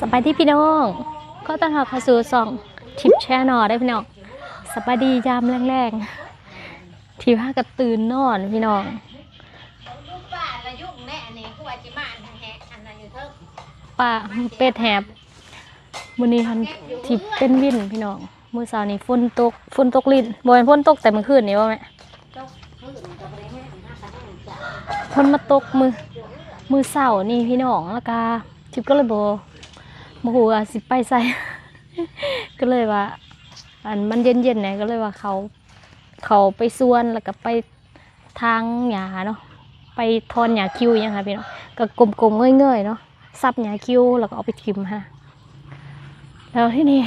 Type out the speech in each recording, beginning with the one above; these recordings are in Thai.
สบายดีพี่น้อง ก็ต้อนรับเข้าสู่ส่องทิปแชร์นอได้พี่น้องสบายดียามแรงๆที่ากันตื่นนอนพี่น้องลูกป้าละยุ่งแน่นี่กูว่าเป็ดแหบมือนี้ทันที่เป็นวินพี่น้องมือเช้านี้ฝนตกฝนตกลิ้นบ่แม่นฝนตกแต่เมื่อคืนนี่ว่าแม่ตกพื้นก็บ่ไห้งห้าตาแห้งจ้ะฝนมาตกมือมือเช้านี่พี่น้องแล้วก็ทิปก็เลยบ่ บ่ฮู้ว่าสิไปไสก็เลยว่า อันมันเย็นๆเนี่ยก็เลยว่าเขา เขาไปสวนแล้วก็ไปทางหญ้าเนาะไปทอนหญ้าคิวยังค่ะพี่น้องก็กลมๆเงยๆเนาะซับหญ้าคิวแล้วก็เอาไปทิมฮะแล้วที่นี่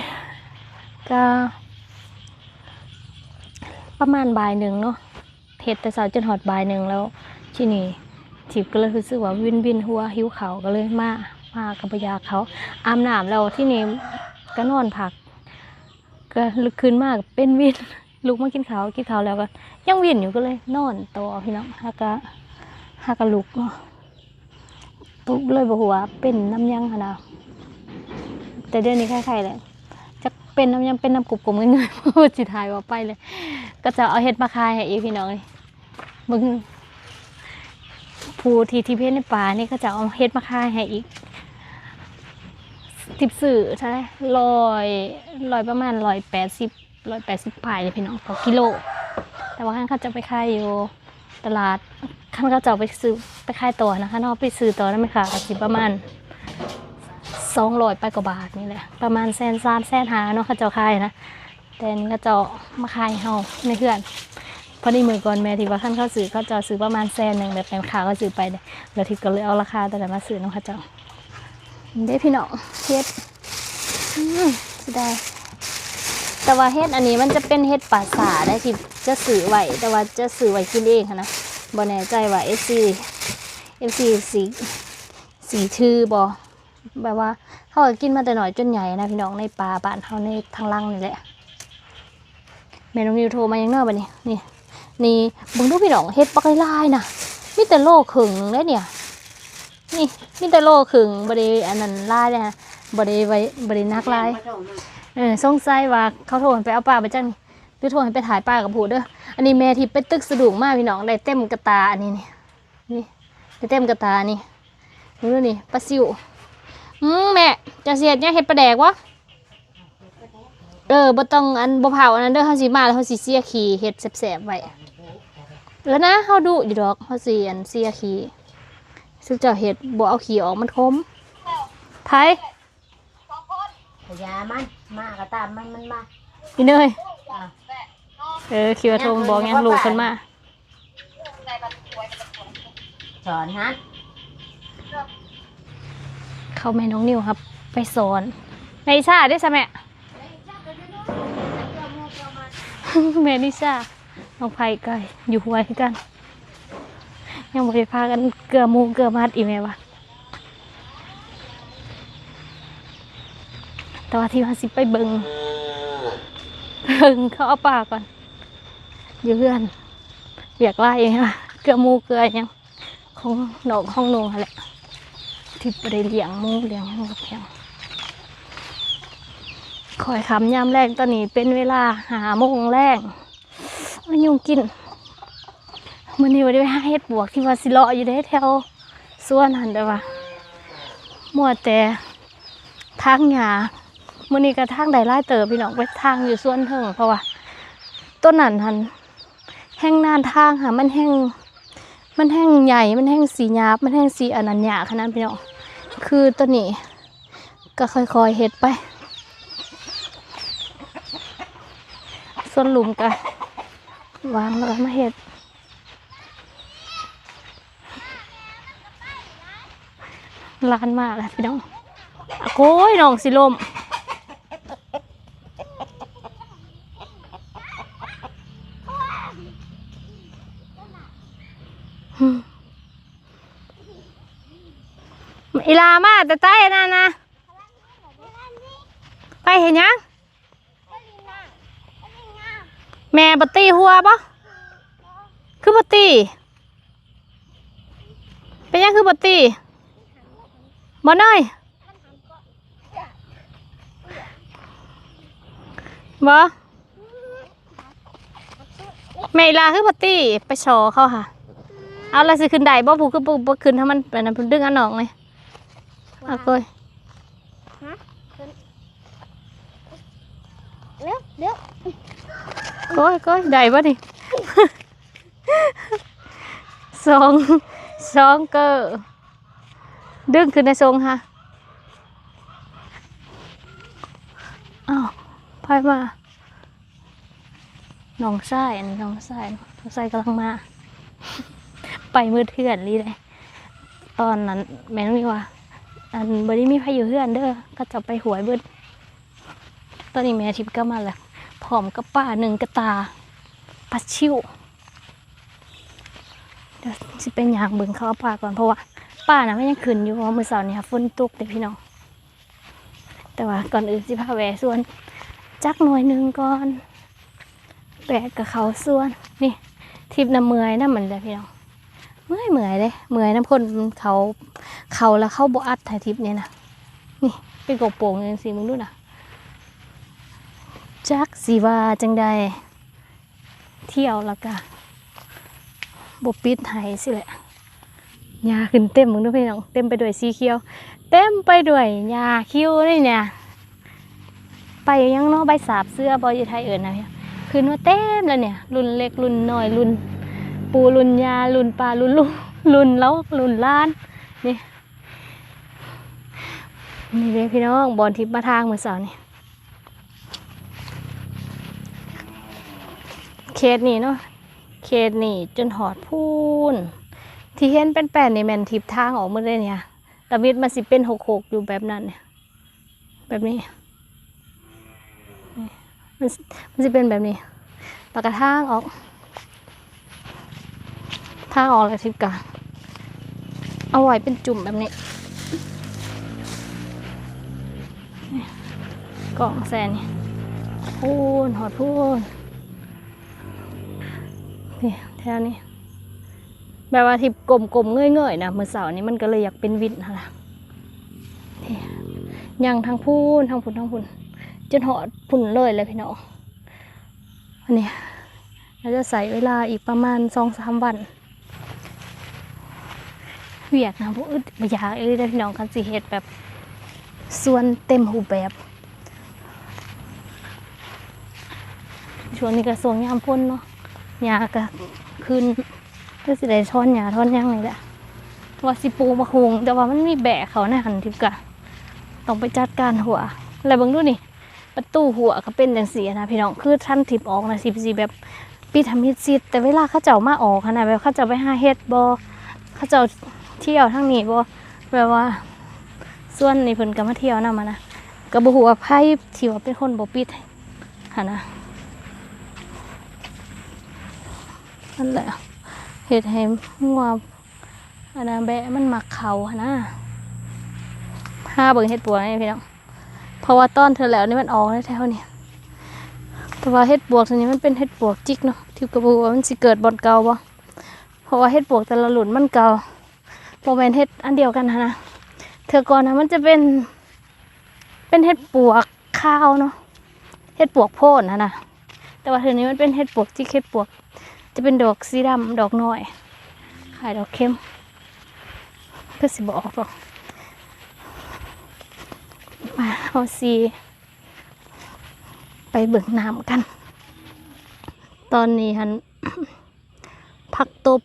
ก็ ประมาณบ่ายหนึ่งเนาะเทศแต่เช้าจนหอดบ่ายหนึ่งแล้วที่นี่ทิพก็เลยรู้สึกว่าวินวินหัวหิวเขาก็เลยมา มากับพยาเขาอาบน้ำแล้วที่นี่ก็นอนพัก ก็ลุกขึ้นมากเป็นวินลุกมากินข้าวกินข้าวแล้วก็ยังวินอยู่ก็เลย นอนต่อพี่น้องฮากะฮากะลุกเนาะปุ๊บเลยบอกว่าเป็นน้ำยังขนาดแต่เดือนนี้คล้ายๆแหละจะเป็นน้ำยังเป็นน้ำกรุบๆเงินๆเพราะว่าจิทายว่าไปเลย ก็จะเอาเห็ดมาคายให้อีพี่น้องเลยมึงผู้ที่ที่เพชรในป่านี่ก็จะเอาเห็ดมาคายให้อีก ทิปสื่อใช่ไหมลอยลอยประมาณลอยแปดสิบลอยแปดสิบปลายเลยพี่น้องต่อกิโล แต่ว่าขั้นเขาจะไปขายอยู่ตลาดขั้นเขาจะไปซื้อไปขายตัวนะคะนอกไปซื้อตัวนั่นไม่ค่ะสิประมาณสองร้อยไปกว่าบาทนี่แหละประมาณแสนสามแสนหาเนาะเขาจะเอาขายนะแต่อันนี่ก็จะเอามาขายห้เฮาในเพื่อนพอดีมือก่อนแม่ที่ว่าขั้นเขาซื้อเขาจะซื้อประมาณแสนหนึ่งแบบเป็นขาก็ซื้อไปเลยแล้วทิพย์ก็เลยเอาราคาแต่ละมาซื้อเนาะเขาเจ้า ได้พี่น้องเฮ็ดสิได้ แต่ว่าเฮ็ดอันนี้มันจะเป็นเฮ็ดป่าสาได้ที่จะสื่อไหวแต่ว่าจะสื่อไหวกินเองนะบ่แน่ใจว่า FC FC สีสีชื่อบ่แบบว่าเขาก,กินมาแต่หน่อยจนใหญ่นะพี่น้องในป่าบ้านเฮาในทางลังนี่แหละแม่น้องนิวโทรมายังเนอบัดนี้นี่นี่บิ่งดูพี่น้องเฮ็ดปักลายน่ะมีแต่โลขึงเด้เนี่ย นี่มีแต่โลขึงบริอันนั้นลายเนี่ยบริไว้บรินักลายมาส่งมาเออสงสัยว่าเขาโทรไปเอาปลาไปจังหรือโทรไปถ่ายปลากับผูเด้ออันนี้แม่ที่ไปตึกสะดุงมากพี่น้องได้เต็มกระตาอันนี้นี่นี่ได้เต็มกระตานี่ดูนี่ปลาซิวอืมแม่จะเสียดเนี่ยเห็ดปลาแดกวะเออบ่ต้องอันบ่เผาอันนั้นเด้อเฮาสิมาแล้วเฮาสิเสียขี้เห็ดแสบๆไว้แล้วนะเฮาดูอยู่ดอกเฮาสิอันเสียขี้ ซึ่งเจะเห็ดบ่เอาขี้ออกมันคมไผพยามันมาก็ตามมันมันมาอีเนยอะเออคิดว่าโทรมาบอกยังลูกคนมาสอนฮัทเข้าแม่น้องนิวครับ ไปสอนในชาได้สะแม่แม่นิชาน้องไผ่ก็อยู่หัวคือกัน ยังบ่ได้พากันเกลือหมูเกลือมัดอีกแม่วะแต่ว่าที่ว่าสิไปเบิงเบิงเขาเอาปลาก่อนอยู่เพื่อนเบียกไล่เองว่ะเกลือหมูเกลือยังของหนองของนงอะไรที่ไปเลี้ยงมูเลี้ยงหยังกับเพียงคอยคำยามแรงตอนนี้เป็นเวลาหาโมงแรงมันยุงกิน มันนี้วันนี้ไปหาเฮ็ดบวกที่ว่าสิเลาะอยู่ได้แถวสวนหันเด้อว่ะมัวแต่ทางหญ้ามื้อนี้ก็ทางใดไล่เติบพี่น้องไปทางอยู่สวนเถิงเพราะว่าต้นนั้นหันแห้งนานทางค่ะมันแห้งมันแห้งใหญ่มันแห้งสีหยาบมันแห้งสีอนัญญาขนาดพี่น้องคือตัวนี้ก็ค่อยๆเฮ็ดไปส่วนหลุมกันวางแล้วก็มาเฮ็ด ลานมากเลยพี่น้องอะโก้ยน้องสิลมอืมอีลามาแต่ใต้นั่นนะไปเห็นยังแม่บัตตี้หัวปะคือบัตตี้เป็นยังคือบัตตี้ บอลเอ้ยบอแม่ลาคือปตี้ไปชอเขาค่ะ เอาละสิขึ้นได้บ่ผูกคือบ่ขึ้นถ้ามันเป็นน้ำดึงอันหนองเลยเอาเลยเร็วเร็วก้อยก้อยได้บ่ดิสองสองเกอ ดึงขึ้นในทรงค่ะอ้าวไปมาน้องชายอันนี้น้องชายน้องชายกำลังมา ไปมือเถื่อนลีเลย ตอนนั้นแม่นมีว่า อันบริมีพายุเฮือนเด้อก็จะไปหวยเบิดตอนนี้แม่ทิพย์ก็มาแล้วผอมกับป้าหนึ่งกระตาปลาชิวเดี๋ยวสิเป็นอย่างเบิ่งเขาเอาป้าก่อนเพราะว่า ป้านะไม่ยังขึ้นอยู่เพราะมือเสาร์นี้ค่ะฝนตกเด็กพี่น้องแต่ว่าก่อนอื่นสิพาแหวส่วน จักหน่วยหนึ่งก่อนแปะกับเขาส่วน นี่ทิพน้ำเมื่อยน้ำมันเลยพี่น้องเมื่อยเมื่อยเลยเมื่อยน้ำคนเขาเขาแล้วเข้าบอัดถ่ายทิปเนี่ยนะนี่เป็นกบโป่งเงินสิมึงดูนะจักสีว่าจังใดเที่ยวแล้วก็บปิดไห้สิแหละ ยาขึ้นเต็มมึงดูพี่น้องเต็มไปด้วยสีเขียว เต็มไปด้วยยาคิ้วนี่เนี่ยไปยังเนอใบสาบเสื้อบอยไทยเอิญนะพี่ขึ้นว่าเต็มแล้วเนี่ย รุ่นเล็กรุ่นน้อยรุ่น ปูรุ่นยารุ่นปลารุ่นลูกรุ่นแล้วรุ่นล้านนี่นี่เลยพี่น้องบอลทิพย์มาทางเมื่อสาร์นี่เขตนี่เนาะเขตนี่จนหอดพูน ที่เห็นเป็นแป้นนี่แมนทิพทางออกมาเลยเนี่ยตะวิดมันสิเป็นหกหกอยู่แบบนั้นเนี่ยแบบนี้ มันมันสิเป็นแบบนี้แล้วก็ทางออก ทางออกเลยทิพกะเอาไว้เป็นจุ่มแบบนี้กล่องแซนนี่พูนหอดพูนนี่แถวนี้ แบบว่าทิพย์กลมๆเงยๆนะเมื่อเสาร์นี้มันก็เลยอยากเป็นวินนะล่ะนี่ยังทางพูนทางพุ่นทางพุ่นจนหอดพุ่นเลยเลยพี่น้องอันนี้เราจะใส่เวลาอีกประมาณสองสามวันเวียกนะพวกอึดอยากเลยได้พี่น้องกันสิเฮ็ดแบบส่วนเต็มรูแบบช่วงนี้ก็ส่วงยามพ้นเนาะหญ้าก็ขึ้น ก็สิได้ช้อนหญ้าท่อนยังนี่แหละว่าสิปูมาคุงแต่ว่ามันมีแบะเขาในะหันทิพกะต้องไปจัดการหัวแล้วบิ่งดูนี่ประตูหัวก็เป็นจังซี่นะพี่น้องคือท่านทิพออกนะสิบสิแบบปิดทำมิดซิดแต่เวลาเขาเจ้ามาออกขนาดแบบเขาเจ้าไปห้าเฮ็ดบ่เขาเจ้าเที่ยวทั้งนี้บ่แบบว่าส่วนในเพิ่นก็มาเที่ยวนำมานะก็บ่ฮู้ว่าไผที่ว่าเป็นคนบ่ปิดหันนะนั่นแหละ เฮ็ดให้งัวอันนั้นแบะมันมักเขานะห้าเบิ่งเฮ็ดปวกนี่พี่น้องเพราะว่าต้อนเธอแล้วนี่มันออกในแถวนี้แต่ว่าเฮ็ดปวกตัวนี้มันเป็นเฮ็ดปวกจิกเนาะที่ก็บ่รู้ว่ามันสิเกิดบอนเก่าบ่เพราะว่าเฮ็ดปวกแต่ละหลุนมันเก่าโมเมนเฮ็ดอันเดียวกันนะเธอก่อนนะมันจะเป็น เป็นเห็ดปวกข้าวเนาะเห็ดปวกโพดนะนะแต่ว่าเธอนี้มันเป็นเห็ดปวกที่เห็ดปวก จะเป็นดอกสีดำดอกน้อยขายดอกเข้มก็สิบอกหรอกมาเอาสีไปเบิ่งน้ำกัน ตอนนี้ฮันผักตบ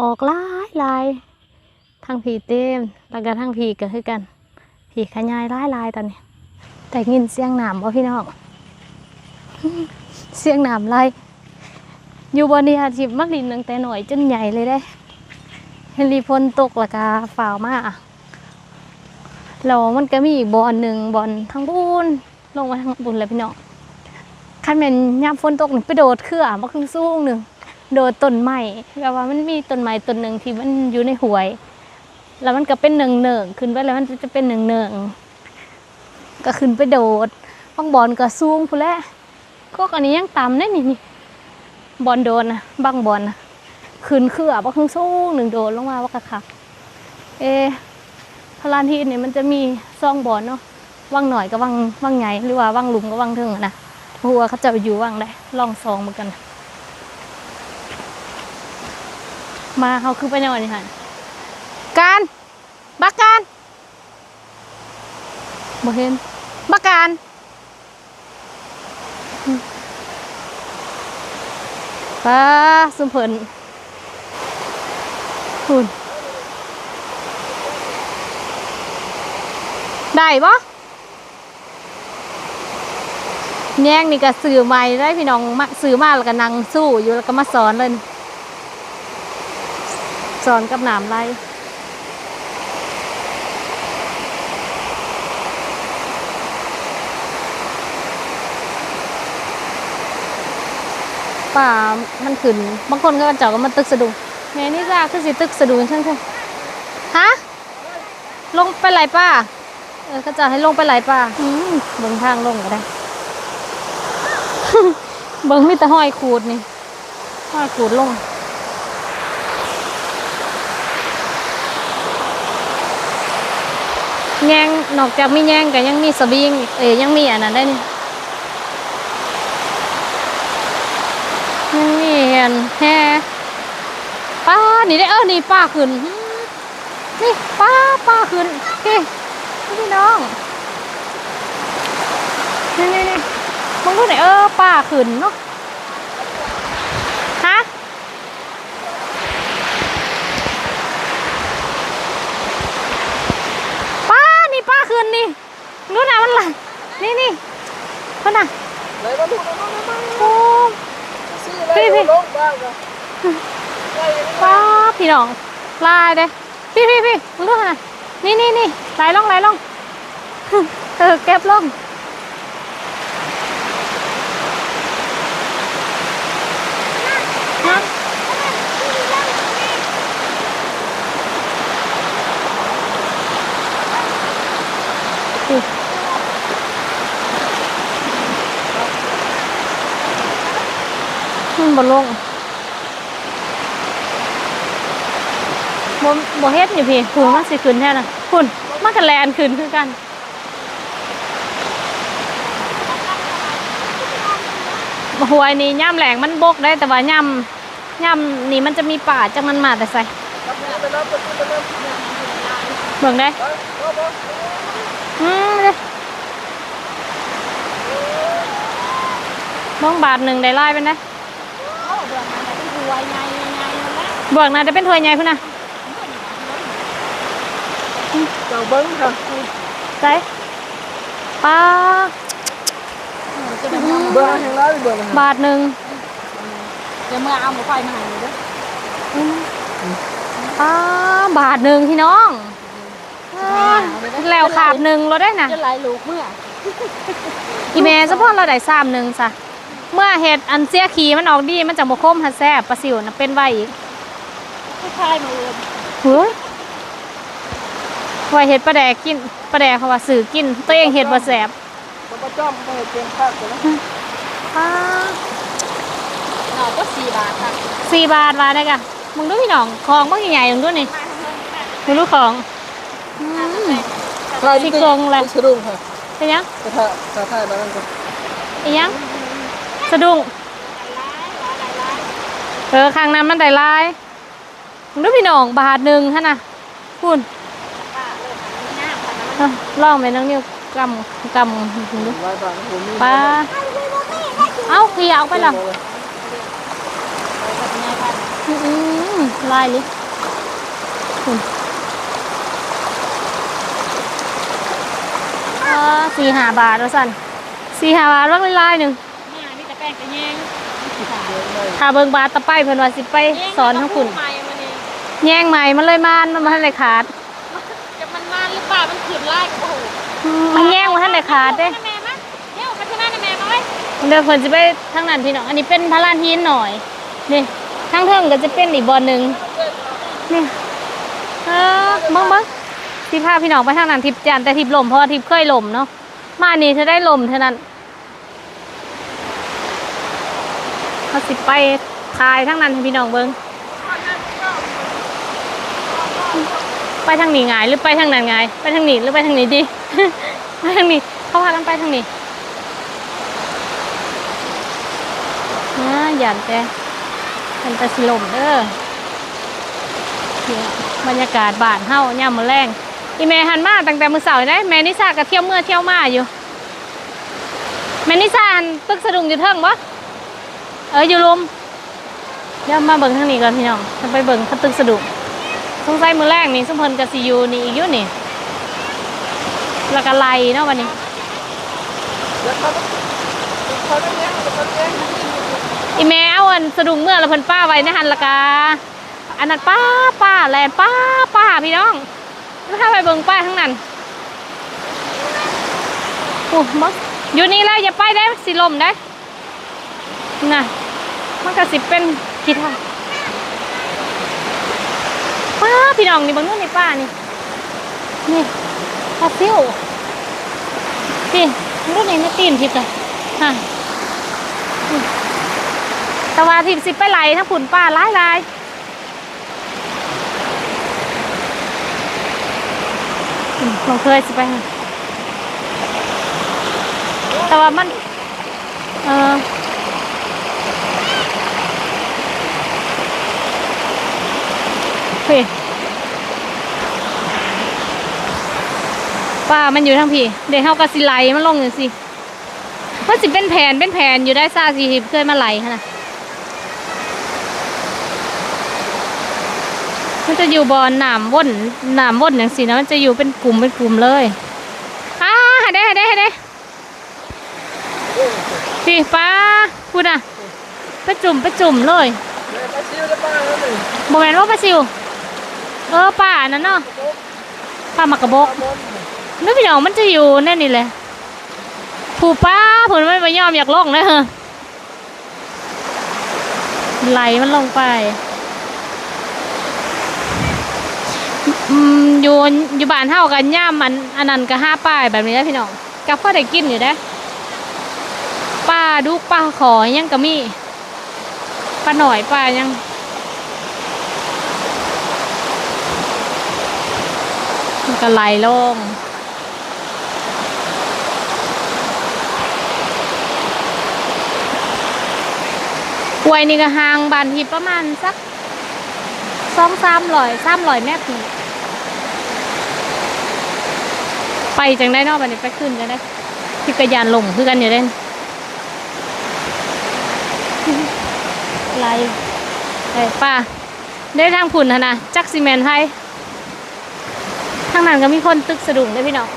ออกลายลายทางผีเต็มแล้วก็ทางผีก็คือกัน ผีขยายลายลายตอนนี้ แต่ยินเสียงหนามบ่พี่น้องเสียงหนามไร อยู่บนนี้อาชีพมักลินตั้งแต่หน่อยจนใหญ่เลยได้เฮนรีพนตกและกาฝ่าวมาแล้วมันก็มีอีกบอลหนึ่งบอลทางบุญลงมาทางบุญเลยพี่น้องคันแม่นยามฝนตกนี่ไปโดดเครือมาครึ่งสูงหนึ่งโดดต้นไม้แบบว่ามันมีต้นไม้ต้นหนึ่งที่มันอยู่ในหวย แล้วมันก็เป็นเนืองเนืองๆขึ้นไปแล้วมันจะเป็นเนืองเนืองๆก็ขึ้นไปโดดบางบอลก็สูงพูนแล้วก็อันนี้ยังต่ำได้นี่นี่ บอลโดนนะบางบอลนะขึ้นเครือบ่ครึ่งสูงหนึ่งโดดลงมาว่ากะคักเอะพลานที่นี่มันจะมีซองบอลเนาะว่างหน่อยก็ว่างว่างใหญ่หรือว่าว่างหลุมก็ว่างเทิงอะนะหัวาเขาจะอยู่ว่างได้ลองซองเหมือนกัน มาเขาคือไปนอนนี่ค่ะการบักการบ่เห็นบักการอืม ป้าสุมเพิ่นคุณได้ปะแย่งนี่ก็สื่อใหม่ได้พี่น้องมาสื่อมาแล้วก็นั่งสู้อยู่แล้วก็มาสอนเลยสอนกับหนามไร ป่ามันขึ้นบางคนก็เจาะก็มันตึกสะดุ้งแม่นี่จ้าคือสิตึกสะดุ้งใช่ไหมฮะลงไปไหลป้าเออเขาจะให้ลงไปไหลป่าอืมเบิ่งทางลงก็ได้เบิ่งมีแต่ห้อยขูดนี่ห้อยขูดลงแยงนอกจากมีแยงก็ยังมีสวิงเอ้ยยังมีอันนั้นได้นี่ ยังมีเห็นแฮ่ป้านี่ได้เออนี่ป้าขึ้นหืมนี่ป้าป้าขึ้นพี่พี่น้องนี่นี่นี่มึงรู้ไหนเออป้าขึ้นเนาะฮะป้านี่ป้าขึ้นนี่รู้นะมันอะไรนี่นี่คนน่ะไหนมาลูกมามามาโพี่พี่ป้าพี่น้องลายเด้พี่พี่พี่มึงดูขนาดนี่นี่นี่ไหลลงไหลลงเออเก็บลงนะอุ๊ยมัน บ่ลงบ่บ่เฮ็ดอยู่พี่คุณมันสิขึ้นแท้น่ะคุณมันก็แลนขึ้นคือกันหวยนี่ย่ำแหลงมันบกได้แต่ว่าย่ำย่ำนี่มันจะมีป่าจังมันมาแต่ใส่เบิ่งได้อืมเด้มองบาทหนึ่งได้ไล่เป็น ได้เบิ่งนะจะเป็นถ้วยใหญ่พุ่นน่ะเจ้าเบิ้งค่ะใส่ปลาเบิ้งแห่งไรเบิ้งบาทหนึ่งเดี๋ยวเมื่อเอาหมูไฟมาให้เด้อปลาบาทหนึ่งพี่น้องอ่าแล้วขาบหนึ่งเราได้นะจะไหลลูกเมื่ออีเมลเฉพาะเราได้สามหนึ่งซะ เมื่อเห็ดอันเสียขีมันออกดีมันจะบกคมหัดแซ่บปลาสิวนะเป็นไว้อีกผู้ชายมาเอินเฮ้ยไว้เห็ดปลาแดกกินปลาแดกเขาว่าสื่อกิน ตัวเองเห็ดบ่แสบมันก็จ้อมไปเตรียมภาคกันนะปลาหน่อก็สี่บาทค่ะสี่บาทมาได้กะมึงดูพี่น้องของมึงใหญ่ๆมึงดูนี่มึงดูของอืมซี่โครงอะไรสะดุ้งค่ะเป็นยังกระทะกระทะมานั่นก็อีหยัง สะดุ้งเออข้างนั้นมันได้ลายมึงดูพี่น้องบาทหนึ่งฮะนะคุณเอ้าลองไปน้องนิ้วกำกำปลาเอ้าเขียเอาไปละอืมลายลยคุณสี่ห้าบาทแล้วสันสี่ห้าบาทรักลายหนึ่ง ป้งกับแยงถ้าเบิ่งบาทตะไปเพิ่นว่าสิไปสอนทั้งคุณใหม่มันนี่แย่งใหม่มันเลยมานมันมาทันเลยขาดจะมันมาหรือเปล่ามันขืนไล่กับโอ้โหอืมมันแย่งมาทันเลยขาดเด้แม่มั้ยเดี๋ยวมาที่นั่นแม่มาไว้เดี๋ยวเพิ่นสิไปทางนั้นพี่น้องอันนี้เป็นพระลานหินหน่อยนี่ทางเทิงก็จะเป็นอีกบอนหนึ่งนี่เออเบิ่งเบิ่งที่พาพี่น้องไปทางนั้นทิพย์จานแต่ทิพย์ลมเพราะว่าทิพย์เคยลมเนาะมานี่เธอได้ลมเท่านั้น เขาสิไปคายทางนั้นให้พี่น้องเบิ่งไปทางนี้ไงหรือไปทางนั้นไงไปทางนี้หรือไปทางนี้ดีไปทางนี้เขาพากันไปทางนี้นะหยันแต่มันจะสลมเด้อบรรยากาศบานเฮาย่ามมื้อแรงอีแม่หันมาตั้งแต่มือเสาร์ได้แม่นิสาก็เที่ยวเมื่อเที่ยวมาอยู่แม่นิสาหันตึกสะดุ้งอยู่เทิงบ่ เอออยู่ลุมเดี๋ยวมาเบิ่งทางนี้ก่อนพี่น้องจะไปเบิ่งเขาตึกสะดุ้งสงสัยมือแรกนี่สมเพิ่นก็สิอยู่นี่อีกยู่นี่แล้วก็ไลเนาะวันนี้ไอีแมวอันสะดุ้งเมื่อละเพิ่นป้าไว้ในหันละกาอันนั้นป้าป้าแลนป้าป้าพี่น้องถ้าไปเบิ่งป้าทั้งนั้นโอ้มักอยู่นี่แล้วอย่าไปได้สิลมได้น่ะ มันก็สิเป็นกีทางป้าพี่น้องนี่บิ่งนู่นนี่ป้านี่ นี่ปลาซิวพี่รุ่นนี้ไม่ตีนทิพย์เลยฮะแต่ว่าทิพสิไปไหลถ้าผุนป้าหลายลายอืมเคยสิไป แต่ว่ามัน เออ เฮ้ยป้ามันอยู่ทางพี่เดี๋ยวเฮากะสิไหลมันลงอย่างสิมันสิเป็นแผนเป็นแผนอยู่ได้ซาสิเคยมาไหลขนาดมันจะอยู่บอนหนามว่นหนามว่นอย่างสินะมันจะอยู่เป็นกลุ่มเป็นกลุ่มเลยอ่าให้ได้ให้ได้ให้ได้พี่ป้าพูดอะไปจุ่มไปจุ่มเลยแม่ไปซิวได้ป้าแล้วหนึ่งโมเมนว่าปลาซิว เออป่านั่นเนาะป่ามากระบกนึกพี่น้องมันจะอยู่แน่นี่เลยผู้ป้าผลไม่ไปยอมอยากลงเลยเหรอไหลมันลงไปอยู่อยู่บ้านเฮากันย่ามมันอันนั้นก็ห้าป้ายแบบนี้นะพี่น้องกับพ่อได้กินอยู่ได้ป้าดูป้าขอยังก็มีป้าหน่อยป้ายัง มันก็ไหลลงหวยนี่ก็ห่างบานทีประมาณสักสองสามร้อยสามร้อยแม่ผีไปจังได้นอกบันนี้ไปขึ้นจังได้ที่กระยานลงคือกันอยู่เด่นไรไอ้ป้าได้ทางผุนหั่นะจักซีเมนให้ ทางนั้นก็มีคนตึกสะดุ้งได้อพี่น้อง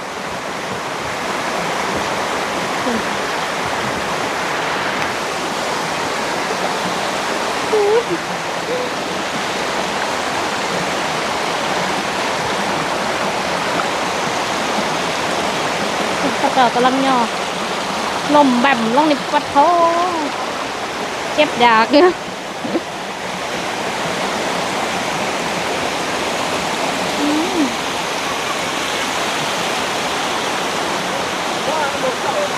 ตะเกากำลังย่อลมแบมลงในปัดโถเจ็บอยากเนอ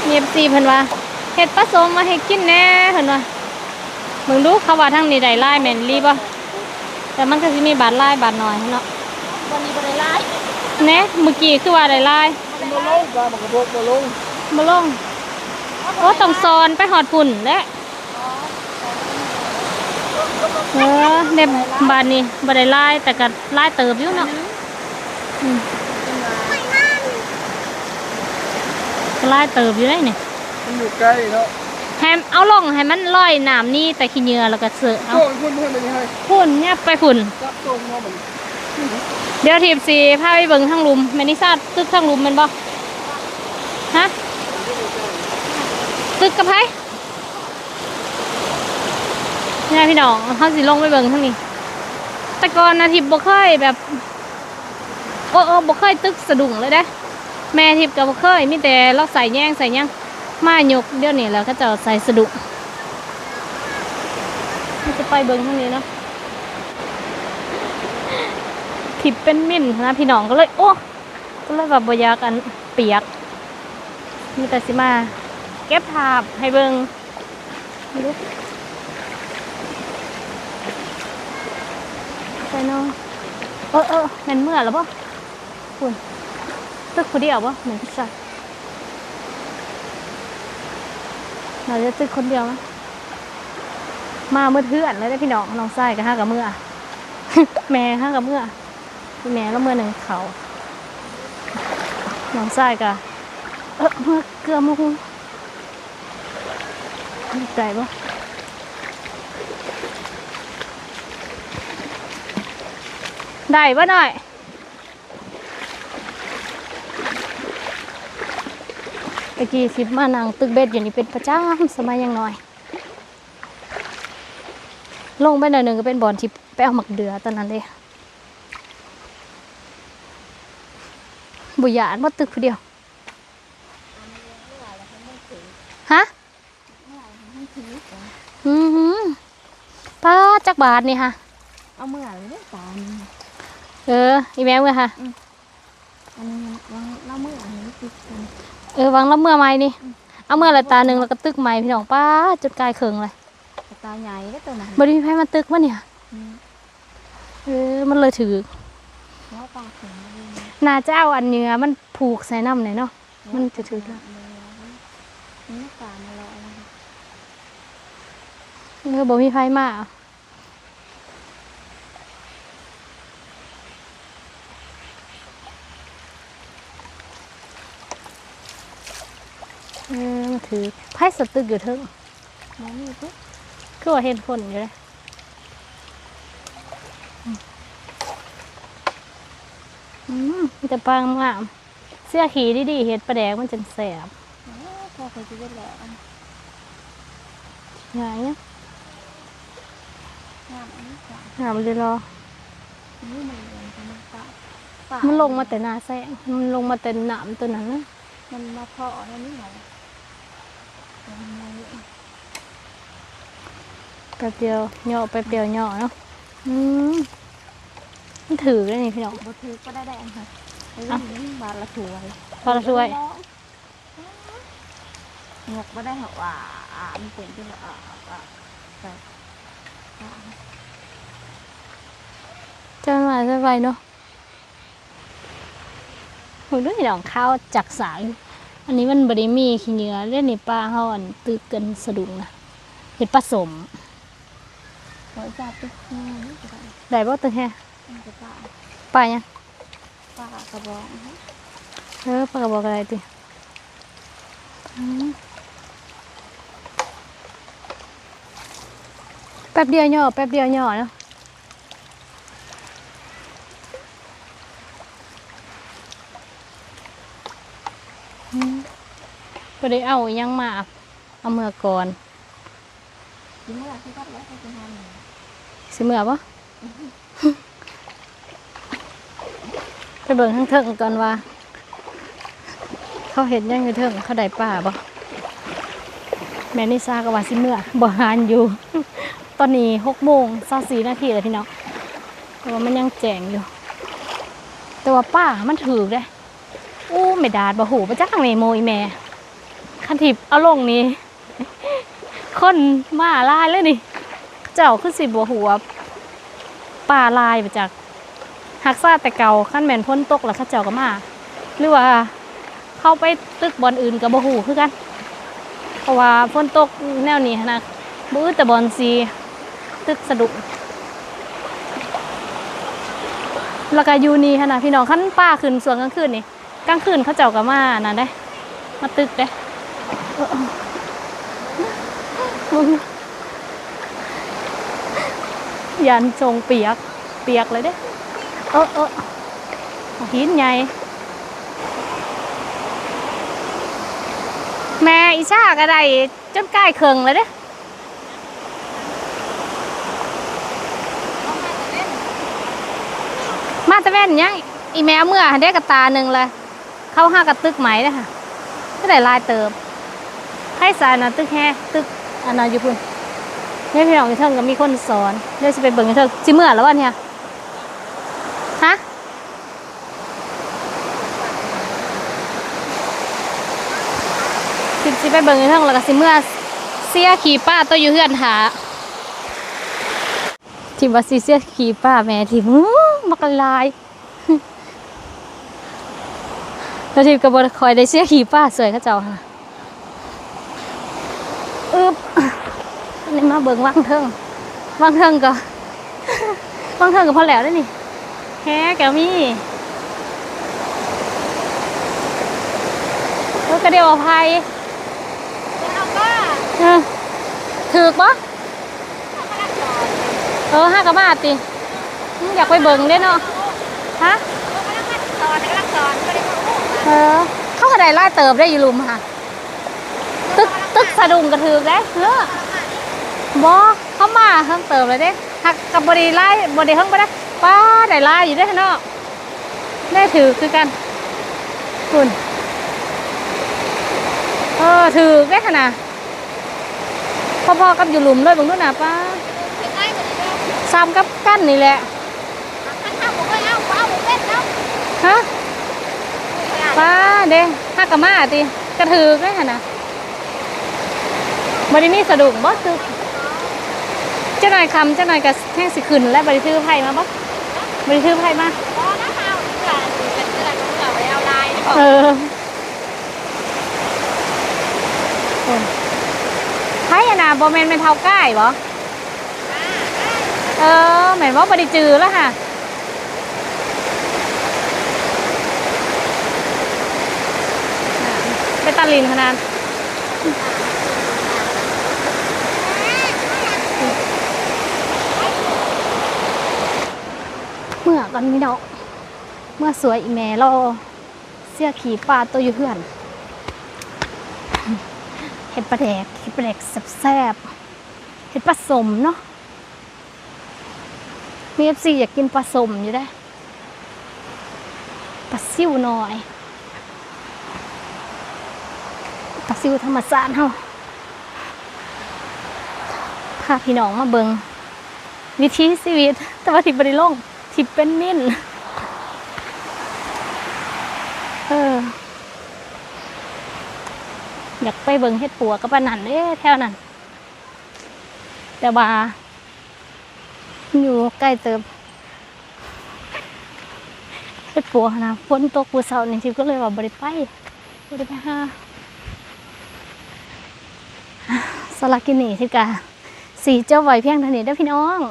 เงียบซีเพิ่นว่าเฮ็ดปลาสมมาให้กินแหน่เพิ่นว่ามึงดูเขาว่าทางนี้ได้หลายแม่นรีบ่แต่มันก็สิมีบาดหลายบาดน้อยเนาะวันนี้บ่ได้ไล่แหน่เมื่อกี้คือว่าได้หลายมาลงป้ามากระบอกมาลงบ่ลงโอ้ต้องซอนไปหอดฝุ่นแหละเออเด็บาดนี้บ่ได้หลายแต่ก็หลายเติบอยู่เนาะอืม ก็หลายเติบอยู่ได้นี่มันอยู่ใกล้เนาะให้เอาลงให้มันลอยน้ำนี่แต่ขี้เหงื่อแล้วก็เสือเอาโจ้ยคุณเพื่อนเป็นยังไงฝุ่นเนี่ยไปฝุ่นจับตรงเนาะมันเดี๋ยวทีมสีพาไปเบิ่งทางลุมแมนิซาตึกทางลุมแมันบ่ฮะตึกกับไผเนี่ยพี่น้องเขาสิลงไปเบิ่งทางนี้แต่ก่อนนะทิพย์บ่เคยแบบโอ้โอ้บ่เคยตึกสะดุ้งเลยเด้ แม่ทิพย์ก็บ่เคยมีแต่เราใส่แย่งใส่ยังมาหยกเดี๋ยวนี้แล้วก็จะใส่สะดุ้งมันจะไปเบิ่งทางนี้เนาะทิพย์เป็นมิ่นนะพี่น้องก็เลย โอ้ก็เลยแบบบยากันเปียกมีแต่สิมาเก็บภาพให้เบิงไม่รู้ใส่เน้องเออเออแมันเมื่อแล้วปะคุณ ตึกคนเดียวปะเหมือนพี่ชายเราจะตึกคนเดียวไหมมาเมื่อเทื่อนเลยได้พี่น้องน้องไส้กับห้ากับเมื่อ แม่ห้ากับเมื่อพี่แม่แล้วเมื่อหนึ่งเขาน้องไส้กับเออเมื่อเกลือมุงใจปะได้ปะหน่อย ตะกี้สิมานั่งตึกเบ็ดอยู่นี่เป็นประจำสมัยยังน้อย ลงไปหน่อยหนึ่งก็เป็นบอลที่ไปเอาหมักเดือตอนนั้นเลยบุญญาณว่าตึกผู้เดียวฮะอือหือป้าจักบาทนี่ฮะเอาเมื่อไรเนี่ยตานี่เอออีแม่เมื่อฮะอันนี้วางเล่าเมื่ออันนี้ติดกันเออวางแล้วเมื่อไม้นี่ เอาเมื่อละตาหนึ่งแล้วก็ตึกไม้พี่น้องป้าจุดกายเคิงเลยตาใหญ่ก็ตัวนั้นบริมีไพ่มาตึกวะเนี่ยเออมันเลยถือแล้วปลาเข็งเลยนาจะเอาอันเนื้อมันผูกใส่น้ำหน่อยเนาะมันจะถือแล้วนี่ปลามาลอยเออบ่มีไพ่มาเอ อมาถือไพ่สตึกอยู่เทิงน้องมีปุ๊บคือว่าเห็นคนอยู่เลยอืมมีแต่ปลางามๆเสื้อขีดีๆเห็ดปลาแดกมันจังแสบพอเคยจะได้แล้วไงเนี่ยงามอันนี้ปลาหามันเลยรอนี่มันเรียนกันมันปลาปลามันลงมาแต่หนาแสงมันลงมาแต่หนามตัวนั้นนะมันมาเพาะแล้วนี่ไง แป๊บเดียวเหยาะแป๊บเดียวเหยาะเนาะอืมมันถือเลยนี่พี่น้องบถือก็ได้แดงค่ะไอ้นี่บาทละถวยพอละถ้วยงกไม่ได้เหรอว่าอ่ามันเป็นที่ว่าอ่าอ่าใส่อ่าจะมาจะไปเนาะหูด้วยพี่น้องข้าวจากสาย อันนี้มันบริมีขี้เหนื้อเล่นในปลาเขาอันตึกกันสะดุงนะเห็ดผสมขอจับตุ๊กนี่ได้ได้บ่ตึงแฮะปลาปลายังปลากระบอกเออปลากระบอกอะไรติแป๊บเดียวย่อแป๊บเดียวย่อเนาะอืมบ่ ได้เอาอิหยังมาเอาเมื่อก่อนกินเมื่อที่ก็แล้วก็จะทสิเมื่อปะไปเบิ่งทั้งเทิงก่อนว่า เขาเห็นยังอยู่เทิงเขาได้ป่าปะแม่นิซาก็ว่าสิเมื่อบ่หานอยู่ ตอนนี้หกโมงสาสี่นาทีแล้วพี่น้องแต่ว่ามันยังแจ้งอยู่ แต่ว่าป้ามันถือได้อู้ไม่ดาดบ่หูประจักทางไหนโมยแม่ คันทิบเอาลงนี้คนมาลายเลยนี่ เจ้าคือสิบ่หัวป่าลายมาจากหักซาแต่เก่าขั้นแมนพ้นตกแล้วข้าเจ้าก็มา หรือว่าเข้าไปตึกบอลอื่นกับบ่หูคือกัน เพราะว่าฝนตกแนวนี้นะบื้อแต่บอลซีตึกสะดุกแล้วก็ยูนี่หั้นนะพี่น้องขั้นป้าขึ้นส่วนกลางคืนนี่กลางคืนเขาเจ้าก็มานั่นได้ มาตึกได้ ยันทรงเปียก เปียกเลยเด้ เออเออหินใหญ่แม่อีชาก็ไดจนใกล้เคืองเลยเด้มาตะเว้นยังอีแม่เมื่อได้กระตาหนึ่งเลย เข้าห้ากระตึกไหมเลยค่ะก็ได้ลายเติบ ให้สารนะตึกแฮ่ตึกอันนั้นอยู่พุ่นเนี่ยพี่น้องอยู่เทิงก็มีคนสอนเดี๋ยวจะไปเบิ่งอยู่เทิงสิเมื่อแล้ววะเนี่ยฮะสิสิไปเบิ่งอยู่เทิงแล้วก็สิเมื่อเสียขี่ป้าตัวอยู่เฮือนหาทิมว่าสิเสียขี่ป้าแม่ทิมอื้มักลายแล้วทิมก็บ่คอยได้เสียขี่ป้าสวยเขาเจ้าค่ะ อึบนี่มาเบิ่งวังเทิงวังเทิงก็วังเทิงก็พอแล้วได้อนี่แฮแกวมีเออกระเดียวอภัยเอาก็เออถือกปะเอามาลักจอดเออห้ากระบาทติอืมอยากไปเบิ่งเด้เนาะฮะเอามาลักจอดเอามาลักจอดก็ได้มาโอ้เออเข้ากระไดไล่เติบได้อยู่ลุมค่ะตึกตึก สะดุ้งกระถือกได้เออบอเข้ามาเพิ่มเติมเลยเด้หักกับบริไล่บริเพิ่งไปได้ป้าได้ไล่อยู่ได้อเนาะได้ถือคือกันคุณเออถือได้ขนาดพอๆกับอยู่หลุมเลยบางนู่นน่ะป้าเป็นไงบ่ได้เด้อซ้ำกับกั้นนี่แหละท่านทำบ่เคยเอาบ่เอาบ่เป็นเนาะฮะป้าเด้หักกะมาติกระถือได้ขนาด บริมีสะดุ้งบ่คือเจ้าหน่อยคำเจ้าหน่อยกับแห้งสิขึ้นและบริถือไผ่มาบ่บริถือไผ่มาบ่นะเอาเสื้อเป็นเสื้อเสื้อไว้เอาลายนี่บ่เออคนไพ่อะนะบอแมนเป็นเท้าใกล้บ่เออแหมายว่าบริจือแล้วค่ะไปตาลินขนาด เมื่อกันมีดอกเมื่อสวยอีแม่ราเสื้อขี่ปลาตัวอยู่เพื่อนเห็ดปลาแดกเห็ดปลาแดกแซ่บๆเห็ดปลาสมเนาะมีเอฟซีอยากกินปลาสมอยู่ได้ปลาซิวหน่อยปลาซิวธรรมชาติเฮาพาพี่น้องมาเบิงวิถีชีวิตแต่ว่าทิบริลง ทิเป็นมิ่นเออ อยากไปเบิ่งเฮ็ดปัวกับปนันเด้แถวนั้น แต่ว่า อยู่ใกล้เติมเฮ็ดปัวนะฝนตกปูเสาร์นี่ทิวก็เลยว่าบ่ได้ไปบ่ได้ไปหาสลากินี่ทิกะสีเจ้าไหวเพียงเท่านี้เด้พี่น้อง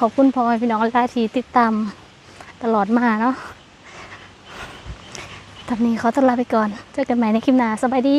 ขอบคุณพ่อแม่พี่น้องหลาทีติดตามตลอดมาเนาะตอนนี้ขอตัวลาไปก่อน เจอกันใหม่ในคลิปหน้าสบายดี